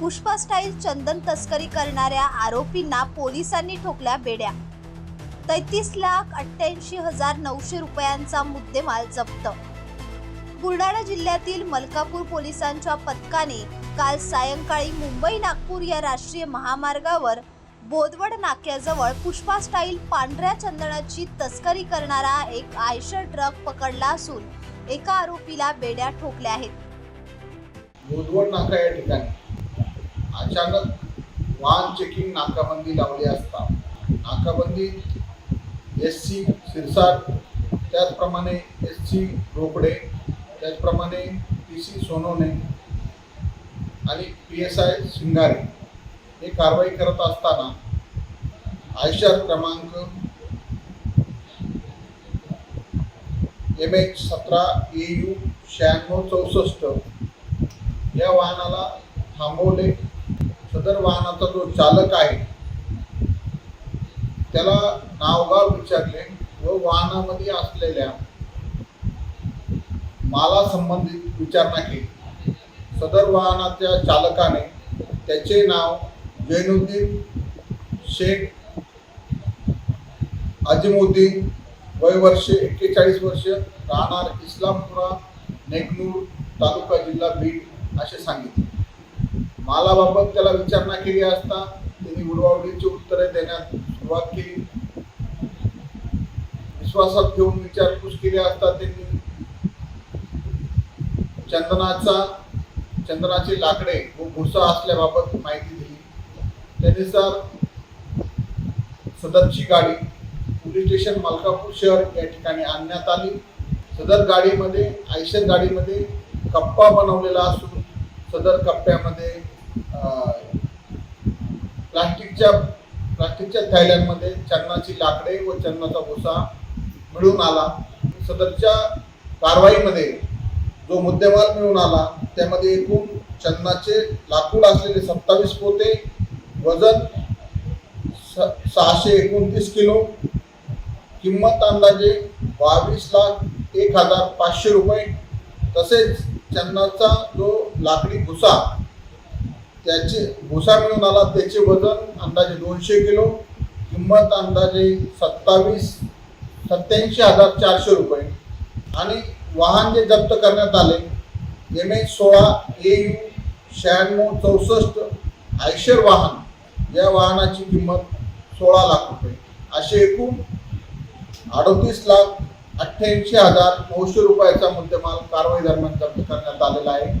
Pushpa style चंदन तस्करी करणाऱ्या आरोपींना पोलिसांनी ठोकल्या बेड्या. तैतीस लाख अठ्ठ्याऐंशी हजार नऊशे रुपयांचा मुद्देमाल जप्त. बुलढाणा जिल्ह्यातील मलकापूर पोलिसांच्या पथकाने काल सायंकाळी मुंबई नागपूर या राष्ट्रीय महामार्गावर बोदवड नाक्याजवळ पुष्पा स्टाईल पांढऱ्या चंदनाची तस्करी करणारा एक आयशर ट्रक पकडला असून एका आरोपीला बेड्या ठोकल्या आहेत. बोदवड नाका या ठिकाणी. अचानक वाहन चेकिंग नाकाबंदी लावली असता. नाकाबंदी एस सी सिरसाट त्याचप्रमाणे एस सी रोकडे त्याचप्रमाणे पी सी सोनोने आणि पी एस आय सिंगारे हे कारवाई करत असताना आयशर क्रमांक एम एच सतरा ए यू शहाण्णव चौसष्ट या वाहनाला थांबवले. सदर वाहनाचा जो चालक आहे त्याला नावगाव विचारले व वाहनामध्ये असलेल्या माला संबंधित विचारणा केली. सदर वाहनाच्या चालकाने त्याचे नाव जैनुद्दीन शेख अजिमुद्दीन वय वर्ष एक्केचाळीस वर्ष राहणार इस्लामपुरा नेकनूर तालुका जिल्हा बीड असे सांगितले. मालाबाबत त्याला विचारणा केली असता त्यांनी उडवाउडीची उत्तरे देण्यास सुरुवात केली. विश्वासात घेऊन विचारपूस केली असता त्यांनी चंदनाचा चंदनाची लाकडे व भुसा असल्याबाबत माहिती दिली. त्यानुसार सदरची गाडी पोलीस स्टेशन मलकापूर शहर या ठिकाणी आणण्यात आली. सदर गाडीमध्ये आयशर गाडीमध्ये कप्पा बनवलेला असून सदर कप्प्यामध्ये प्लास्टिकच्या प्लास्टिकच्या थैल्यांमध्ये चन्नाची लाकडे व चन्नाचा भुसा मिळून आला. सदरच्या कारवाईमध्ये जो मुद्देमाल मिळून आला त्यामध्ये एकूण चन्नाचे लाकूड असलेले सत्तावीस पोते वजन स- सहाशे एकोणतीस किलो किंमत अंदाजे बावीस लाख एक हजार पाचशे रुपये. तसेच चन्नाचा जो लाकडी भुसा त्याचे भुसा मिळून आला त्याचे वजन अंदाजे दोनशे किलो किंमत अंदाजे सत्तावीस सत्याऐंशी हजार चारशे रुपये. आणि वाहन जे जप्त करण्यात आले एम एच सोळा ए यू शहाण्णव चौसष्ट आयशर वाहन या वाहनाची किंमत सोळा लाख रुपये. असे एकूण अडतीस लाख अठ्ठ्याऐंशी हजार नऊशे रुपयाचा मुद्देमाल कारवाई दरम्यान जप्त करण्यात आलेला आहे.